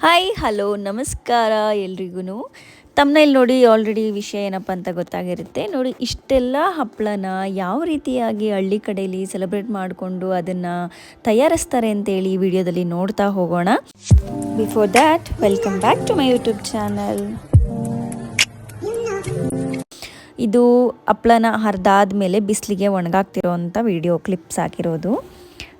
Hi hello ನಮಸ್ಕಾರ ಎಲ್ರಿಗೂ ತಮ್ಮನೇಲಿ ನೋಡಿ ಆಲ್ರೆಡಿ ವಿಷಯ ಏನಪ್ಪ ಅಂತ ಗೊತ್ತಾಗಿರುತ್ತೆ. ನೋಡಿ, ಇಷ್ಟೆಲ್ಲ ಹಪ್ಪಳನ ಯಾವ ರೀತಿಯಾಗಿ ಹಳ್ಳಿ ಕಡೆಯಲ್ಲಿ ಸೆಲೆಬ್ರೇಟ್ ಮಾಡಿಕೊಂಡು ಅದನ್ನು ತಯಾರಿಸ್ತಾರೆ ಅಂತೇಳಿ ವಿಡಿಯೋದಲ್ಲಿ ನೋಡ್ತಾ ಹೋಗೋಣ. Before that welcome back to my YouTube channel ಇದು ಹಪ್ಪಳನ ಹರಿದಾದ ಮೇಲೆ ಬಿಸಿಲಿಗೆ ಒಣಗಾಕ್ತಿರೋ ಅಂಥ ವಿಡಿಯೋ ಕ್ಲಿಪ್ಸ್ ಹಾಕಿರೋದು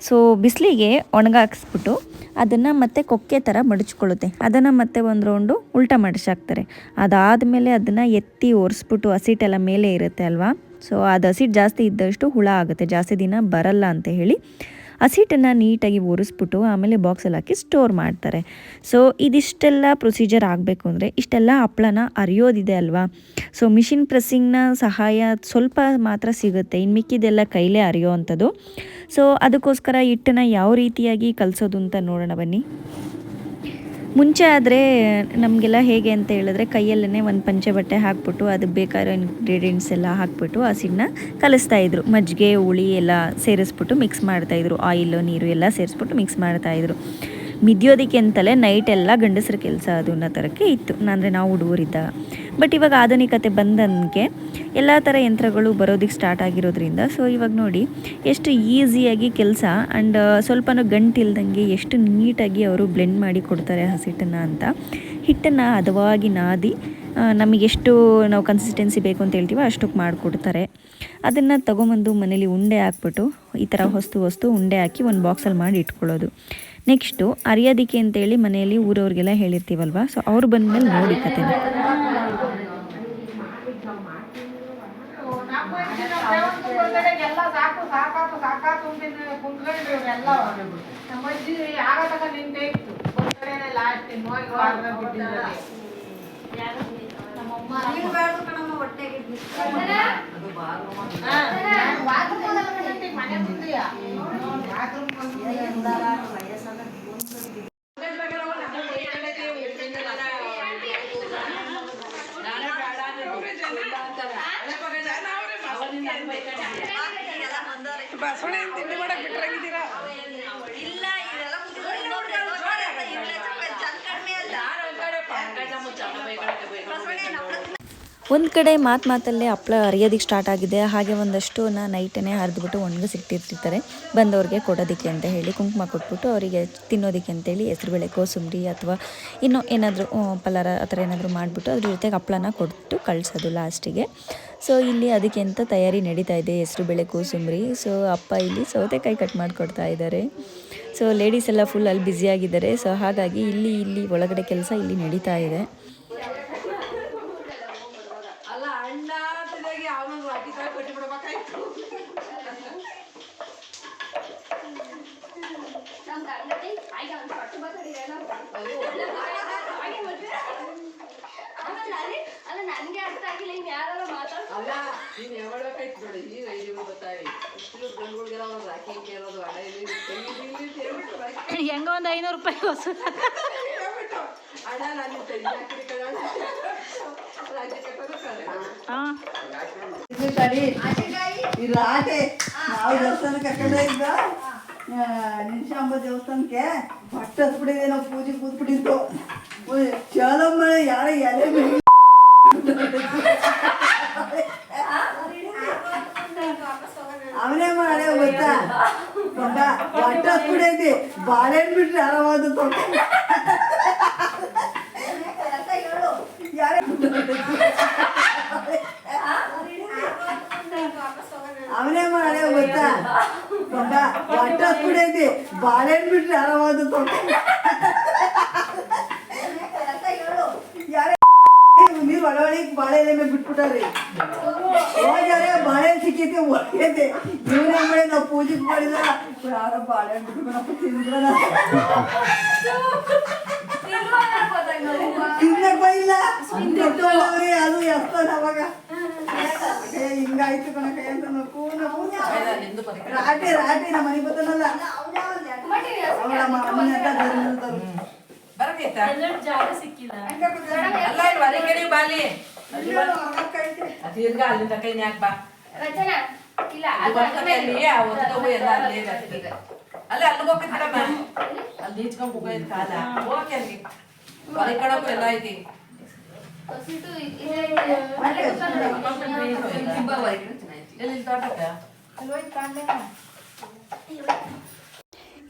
ಸೊ ಬಿಸಿಲಿಗೆ ಒಣಗಾಕ್ಸ್ಬಿಟ್ಟು ಅದನ್ನು ಮತ್ತೆ ಕೊಕ್ಕೆ ಥರ ಮಡಚ್ಕೊಳ್ಳುತ್ತೆ. ಅದನ್ನು ಮತ್ತೆ ಒಂದು ರೌಂಡು ಉಲ್ಟಾ ಮಡಚಾಕ್ತಾರೆ ಅದಾದಮೇಲೆ ಅದನ್ನು ಎತ್ತಿ ಒರೆಸ್ಬಿಟ್ಟು ಹಸಿಟ್ಟೆಲ್ಲ ಮೇಲೆ ಇರುತ್ತೆ ಅಲ್ವಾ? ಸೊ ಅದು ಹಸಿಟ್ಟು ಜಾಸ್ತಿ ಇದ್ದಷ್ಟು ಹುಳ ಆಗುತ್ತೆ. ಜಾಸ್ತಿ ದಿನ ಬರಲ್ಲ ಅಂತ ಹೇಳಿ ಹಸಿಟ್ಟನ್ನು ನೀಟಾಗಿ ಒರೆಸ್ಬಿಟ್ಟು ಆಮೇಲೆ ಬಾಕ್ಸಲ್ಲಿ ಹಾಕಿ ಸ್ಟೋರ್ ಮಾಡ್ತಾರೆ. ಸೊ ಇದಿಷ್ಟೆಲ್ಲ ಪ್ರೊಸೀಜರ್ ಆಗಬೇಕು ಅಂದರೆ ಇಷ್ಟೆಲ್ಲ ಹಪ್ಪಳನ ಅರಿಯೋದಿದೆ ಅಲ್ವಾ? ಸೊ ಮಿಷಿನ್ ಪ್ರೆಸ್ಸಿಂಗ್ನ ಸಹಾಯ ಸ್ವಲ್ಪ ಮಾತ್ರ ಸಿಗುತ್ತೆ. ಇನ್ನು ಮಿಕ್ಕಿದೆಲ್ಲ ಕೈಲೇ ಅರಿಯೋ ಅಂಥದ್ದು. ಸೊ ಅದಕ್ಕೋಸ್ಕರ ಹಿಟ್ಟನ್ನು ಯಾವ ರೀತಿಯಾಗಿ ಕಲಿಸೋದು ಅಂತ ನೋಡೋಣ ಬನ್ನಿ. ಮುಂಚೆ ಆದರೆ ನಮಗೆಲ್ಲ ಹೇಗೆ ಅಂತ ಹೇಳಿದ್ರೆ ಕೈಯಲ್ಲೇ ಒಂದು ಪಂಚೆ ಬಟ್ಟೆ ಹಾಕ್ಬಿಟ್ಟು ಅದಕ್ಕೆ ಬೇಕಾಗಿರೋ ಇಂಗ್ರೀಡಿಯೆಂಟ್ಸ್ ಎಲ್ಲ ಹಾಕ್ಬಿಟ್ಟು ಕಲಿಸ್ತಾ ಇದ್ರು. ಮಜ್ಜಿಗೆ, ಹುಳಿ ಎಲ್ಲ ಸೇರಿಸ್ಬಿಟ್ಟು ಮಿಕ್ಸ್ ಮಾಡ್ತಾಯಿದ್ರು ಆಯಿಲು ನೀರು ಎಲ್ಲ ಸೇರಿಸ್ಬಿಟ್ಟು ಮಿಕ್ಸ್ ಮಾಡ್ತಾಯಿದ್ರು ಮಿದಿಯೋದಕ್ಕೆ ಅಂತಲೇ ನೈಟ್ ಎಲ್ಲ ಗಂಡಸರ ಕೆಲಸ ಅದು ಅನ್ನೋ ಥರಕ್ಕೆ ಇತ್ತು. ಅಂದರೆ ನಾವು ಹುಡುಗರಿದ್ದಾಗ ಬಟ್ ಇವಾಗ ಆಧುನಿಕತೆ ಬಂದಂಗೆ ಎಲ್ಲ ಥರ ಯಂತ್ರಗಳು ಬರೋದಕ್ಕೆ ಸ್ಟಾರ್ಟ್ ಆಗಿರೋದ್ರಿಂದ ಸೊ ಇವಾಗ ನೋಡಿ ಎಷ್ಟು ಈಸಿಯಾಗಿ ಕೆಲಸ ಆ್ಯಂಡ್ ಸ್ವಲ್ಪನೂ ಗಂಟಿಲ್ದಂಗೆ ಎಷ್ಟು ನೀಟಾಗಿ ಅವರು ಬ್ಲೆಂಡ್ ಮಾಡಿ ಕೊಡ್ತಾರೆ ಹಸಿಟ್ಟನ್ನು ಅಂತ. ಹಿಟ್ಟನ್ನು ಹದವಾಗಿ ನಾದಿ ನಮಗೆಷ್ಟು ನಾವು ಕನ್ಸಿಸ್ಟೆನ್ಸಿ ಬೇಕು ಅಂತ ಹೇಳ್ತೀವೋ ಅಷ್ಟಕ್ಕೆ ಮಾಡಿಕೊಡ್ತಾರೆ. ಅದನ್ನು ತೊಗೊಂಬಂದು ಮನೇಲಿ ಉಂಡೆ ಹಾಕ್ಬಿಟ್ಟು ಈ ಥರ ಹೊಸ್ತು ಹೊಸ್ತು ಉಂಡೆ ಹಾಕಿ ಒಂದು ಬಾಕ್ಸಲ್ಲಿ ಮಾಡಿ ಇಟ್ಕೊಳ್ಳೋದು. ನೆಕ್ಸ್ಟು ಅರಿಯೋದಕ್ಕೆ ಅಂತೇಳಿ ಮನೆಯಲ್ಲಿ ಊರವ್ರಿಗೆಲ್ಲ ಹೇಳಿರ್ತೀವಲ್ವ? ಸೊ ಅವ್ರು ಬಂದಮೇಲೆ ನೋಡಿ ಕತೆ. ಎಲ್ಲ ಸಾಕು ಸಾಕಾತು ತಿಂಡಿ ಮಾಡಕ್ ಕುಂತ್ಕೊಂಡ್ರಿ ಇಲ್ಲ ಇದೆಲ್ಲ ಅಜ್ಜಿ ಕಡಿಮೆ ಅಲ್ಲ ನಿಂತೇ ಒಂದು ಕಡೆ ಮಾತು ಮಾತಲ್ಲೇ ಹಪ್ಪಳ ಅರಿಯೋದಕ್ಕೆ ಸ್ಟಾರ್ಟ್ ಆಗಿದೆ. ಹಾಗೆ ಒಂದಷ್ಟು ನಾ ನೈಟನ್ನೇ ಹರಿದ್ಬಿಟ್ಟು ಒಣಗಿಸಿಟ್ಟಿರ್ತಿರ್ತಾರೆ ಬಂದವ್ರಿಗೆ ಕೊಡೋದಕ್ಕೆ ಅಂತ ಹೇಳಿ, ಕುಂಕುಮ ಕೊಟ್ಬಿಟ್ಟು ಅವರಿಗೆ ತಿನ್ನೋದಕ್ಕೆ ಅಂತೇಳಿ ಹೆಸರುಬೇಳೆ ಕೋಸುಂಬ್ರಿ ಅಥವಾ ಇನ್ನೂ ಏನಾದರೂ ಪಲಾರ ಆ ಥರ ಏನಾದರೂ ಮಾಡಿಬಿಟ್ಟು ಅದ್ರ ಜೊತೆಗೆ ಹಪ್ಪಳನ ಕೊಟ್ಟು ಕಳಿಸೋದು ಲಾಸ್ಟಿಗೆ ಸೊ ಇಲ್ಲಿ ಅದಕ್ಕೆ ಅಂತ ತಯಾರಿ ನಡೀತಾ ಇದೆ? ಹೆಸರುಬೇಳೆ ಕೋಸುಂಬ್ರಿ. ಸೊ ಅಪ್ಪ ಇಲ್ಲಿ ಸೌತೆಕಾಯಿ ಕಟ್ ಮಾಡಿಕೊಡ್ತಾ ಇದ್ದಾರೆ. ಸೊ ಲೇಡೀಸ್ ಎಲ್ಲ ಫುಲ್ ಅಲ್ಲಿ ಬ್ಯುಸಿಯಾಗಿದ್ದಾರೆ ಸೊ ಹಾಗಾಗಿ ಇಲ್ಲಿ ಇಲ್ಲಿ ಒಳಗಡೆ ಕೆಲಸ ಇಲ್ಲಿ ನಡೀತಾ ಇದೆ. ಅಲ್ಲ ನೀನ್ ಹೇಳ್ಬೇಕಾಯ್ತು ಬಿಡು ಈಗ ಐದು ಗೊತ್ತಾಗಿ ಇಷ್ಟು ಗಂಡುಗಳಿಗೆಲ್ಲ ಒಂದು ರಾಖಿ ಕೇಳೋದು ಅಡ ಇಲ್ಲಿ ಇಲ್ಲಿ ಇಲ್ಲಿ ಅಂತ ಹೇಳ್ಬಿಟ್ಟು ರಾಖಿ ಹೆಂಗ ಒಂದ್ ಐನೂರು ರೂಪಾಯಿ ಹೊಸ ಅಣ್ಣ ನಾನು ನಾವು ದರ್ಶನ ಕರ್ಕೊಂಡೆ ಇದ್ದ ನಿಮಿಷಾಂಬ ದೇವಸ್ಥಾನಕ್ಕೆ ಬಟ್ಟೆ ಹತ್ಬಿಟ್ಟಿದೆ ನಾವು ಪೂಜೆ ಕೂತ್ಬಿಟ್ಟಿತ್ತು ಚಲಮ್ಮ, ಯಾರ ಎಲೆ ಅವನೇ ಮಾಡೇ ಗೊತ್ತಾ? ಗೊತ್ತಾ ಬಟ್ಟೆ ಹತ್ಬಿಡೈತಿ ಬಾಳೆಹಣ್ಣು ಬಿಟ್ರೆ ಆರಾಮಾದ ಯಾರೇ ಅವನೇ ಮಾಡೇ ಗೊತ್ತಾ? ಮಗ ಬಾಳೆಹಣ್ಣು ಬಿಟ್ರೆ ಆರಾಮಾದ ಯಾರೇ ನೀರು ಒಳವಳಿಗೆ ಬಾಳೆ ಎಲೆ ಮೇಲೆ ಬಿಟ್ಬಿಟ್ಟಾರಿ. ಹೋಗ್ಯಾರೆ ಬಾಳೆ ಸಿಕ್ಕೈತಿ ಒಳ್ಳೆದೆ ಇವನೇ ಮೇಲೆ ನಾವು ಪೂಜೆಗೆ ಮಾಡಿದ ಯಾರ ಬಾಳೆಹಣ್ಣು ಬಿಟ್ಬಿಡಪ್ಪ ತಿಂದ್ರ ತಿನ್ನಕ್ ಬೈಲ್ಲ ಅದು ಎಷ್ಟೋ ಅವಾಗ ಹಿಂಗಾಯ್ತು ಕಣಕ ಅಂತ. ರಾಟೆ ರಾಟೆ ನಮ್ಮ ಮನೆಗೆ ಬರ್ತಾನಲ್ಲ ಅವಳ ಅಲ್ಲ ಇಲ್ಲಿ ಬಾಲಿ ಅಕ್ಕ ಐತೆ. ತಿರ್ಗಾ ಅಲ್ಲಿಂದ ಕೈ ಯಾಕೆ ಬಾ. ರಚನಾ ಇಲ್ಲ ಅಲ್ಲಿ ಆ ಒತ್ತಡವು ಎಲ್ಲ ಅಲ್ಲೇ ಬರ್ತದೆ ಅಲ್ಲ ಅಲ್ಲಿ ಹೋಗ್ತಿದ್ರಮ್ಮ ಅಲ್ಲಿ ಈಚ್ಕೊಂಡ್ ಹೋಗೋದ್ ಕಾಲ. ಹೋಗಿ ಅಲ್ಲಿ. ಎಲ್ಲ ಐತಿ ಹಸಿಟ್ಟು ಇದೆ ಅಲ್ಲೇ ಕೂತ್ಕೊಂಡು ಎಲ್ಲಿ ತೋಟಕ್ಕೆ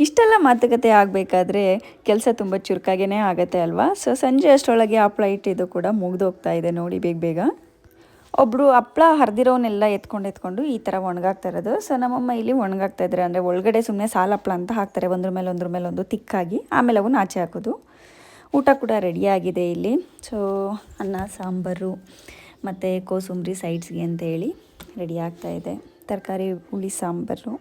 ಇಷ್ಟೆಲ್ಲ ಮಾತುಕತೆ ಆಗಬೇಕಾದ್ರೆ ಕೆಲಸ ತುಂಬ ಚುರುಕಾಗೇ ಆಗುತ್ತೆ ಅಲ್ವಾ? ಸೊ ಸಂಜೆ ಅಷ್ಟರೊಳಗೆ ಹಪ್ಪಳ ಇಟ್ಟಿದ್ದು ಕೂಡ ಮುಗಿದೋಗ್ತಾ ಇದೆ. ನೋಡಿ ಬೇಗ ಬೇಗ. ಒಬ್ಬರು ಹಪ್ಪಳ ಹರಿದಿರೋನೆಲ್ಲ ಎತ್ಕೊಂಡು ಎತ್ಕೊಂಡು ಈ ಥರ ಒಣಗಾಗ್ತಾ ಇರೋದು. ಸೊ ನಮ್ಮಮ್ಮ ಇಲ್ಲಿ ಒಣಗಾಗ್ತಾ ಇದ್ದಾರೆ. ಅಂದರೆ ಒಳಗಡೆ ಸುಮ್ಮನೆ ಸಾಲ ಹಪ್ಳ ಅಂತ ಹಾಕ್ತಾರೆ. ಒಂದ್ರ ಮೇಲೆ ಒಂದ್ರ ಮೇಲೆ ಒಂದು ತಿಕ್ಕಾಗಿ. ಆಮೇಲೆ ಅವನ್ನ ಆಚೆ ಹಾಕೋದು. ಊಟ ಕೂಡ ರೆಡಿಯಾಗಿದೆ ಇಲ್ಲಿ. ಸೊ ಅನ್ನ, ಸಾಂಬಾರು ಮತ್ತು ಕೋಸುಂಬರಿ ಸೈಡ್ಸ್ಗೆ ಅಂತೇಳಿ ರೆಡಿ ಆಗ್ತಾ ಇದೆ. ತರಕಾರಿ, ಹುಳಿ, ಸಾಂಬಾರು.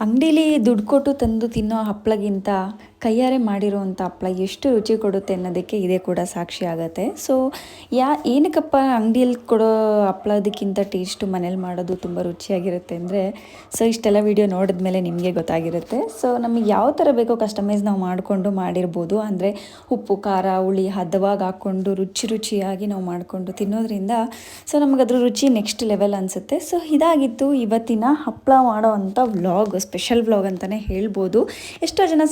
ಅಂಗಡೀಲಿ ದುಡ್ಡು ಕೊಟ್ಟು ತಂದು ತಿನ್ನೋ ಹಪ್ಪಳಗಿಂತ ಕೈಯಾರೆ ಮಾಡಿರುವಂಥ ಹಪ್ಪಳ ಎಷ್ಟು ರುಚಿ ಕೊಡುತ್ತೆ ಅನ್ನೋದಕ್ಕೆ ಇದೇ ಕೂಡ ಸಾಕ್ಷಿ ಆಗುತ್ತೆ. ಸೊ ಯಾ, ಏನಕ್ಕಪ್ಪ ಅಂಗಡಿಯಲ್ಲಿ ಕೊಡೋ ಹಪ್ಪಳದಕ್ಕಿಂತ ಟೇಸ್ಟು ಮನೇಲಿ ಮಾಡೋದು ತುಂಬ ರುಚಿಯಾಗಿರುತ್ತೆ ಅಂದರೆ ಸೊ ಇಷ್ಟೆಲ್ಲ ವಿಡಿಯೋ ನೋಡಿದ್ಮೇಲೆ ನಿಮಗೆ ಗೊತ್ತಾಗಿರುತ್ತೆ. ಸೊ ನಮಗೆ ಯಾವ ಥರ ಬೇಕೋ ಕಸ್ಟಮೈಸ್ ನಾವು ಮಾಡಿಕೊಂಡು ಮಾಡಿರ್ಬೋದು. ಅಂದರೆ, ಉಪ್ಪು, ಖಾರ, ಹುಳಿ ಹದವಾಗಿ ಹಾಕ್ಕೊಂಡು ರುಚಿ ರುಚಿಯಾಗಿ ನಾವು ಮಾಡಿಕೊಂಡು ತಿನ್ನೋದ್ರಿಂದ ಸೊ ನಮಗೆ ಅದ್ರ ರುಚಿ ನೆಕ್ಸ್ಟ್ ಲೆವೆಲ್ ಅನಿಸುತ್ತೆ. ಸೊ ಇದಾಗಿತ್ತು ಇವತ್ತಿನ ಹಪ್ಪಳ ಮಾಡೋ ಅಂಥ ವ್ಲಾಗ್ ಸ್ಪೆಷಲ್ ವ್ಲಾಗ್ ಅಂತಲೇ ಹೇಳ್ಬೋದು. ಎಷ್ಟೋ ಜನ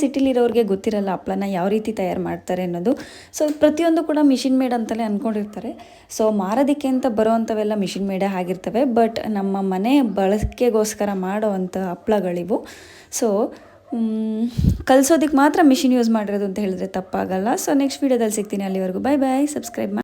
ಸಿಟಿಲಿರೋರಿಗೆ ಗೊತ್ತಿರಲ್ಲ ಹಪ್ಪಳನ ಯಾವ ರೀತಿ ತಯಾರು ಮಾಡ್ತಾರೆ ಅನ್ನೋದು. ಸೊ ಪ್ರತಿಯೊಂದು ಕೂಡ ಮಿಷಿನ್ ಮೇಡ್ ಅಂತಲೇ ಅಂದ್ಕೊಂಡಿರ್ತಾರೆ ಸೊ ಮಾರೋದಕ್ಕೆ ಅಂತ ಬರೋವಂಥವೆಲ್ಲ ಮಿಷಿನ್ ಮೇಡೇ ಆಗಿರ್ತವೆ. ಬಟ್ ನಮ್ಮ ಮನೆ ಬಳಕೆಗೋಸ್ಕರ ಮಾಡೋವಂಥ ಹಪ್ಪಳಗಳಿವು. ಸೊ ಕಲಿಸೋದಕ್ಕೆ ಮಾತ್ರ ಮಿಷಿನ್ ಯೂಸ್ ಮಾಡಿರೋದು ಅಂತ ಹೇಳಿದ್ರೆ ತಪ್ಪಾಗಲ್ಲ. ಸೊ ನೆಕ್ಸ್ಟ್ ವೀಡಿಯೋದಲ್ಲಿ ಸಿಗ್ತೀನಿ. ಅಲ್ಲಿವರೆಗೂ ಬಾಯ್ ಬಾಯ್ ಸಬ್ಸ್ಕ್ರೈಬ್ ಮಾಡಿ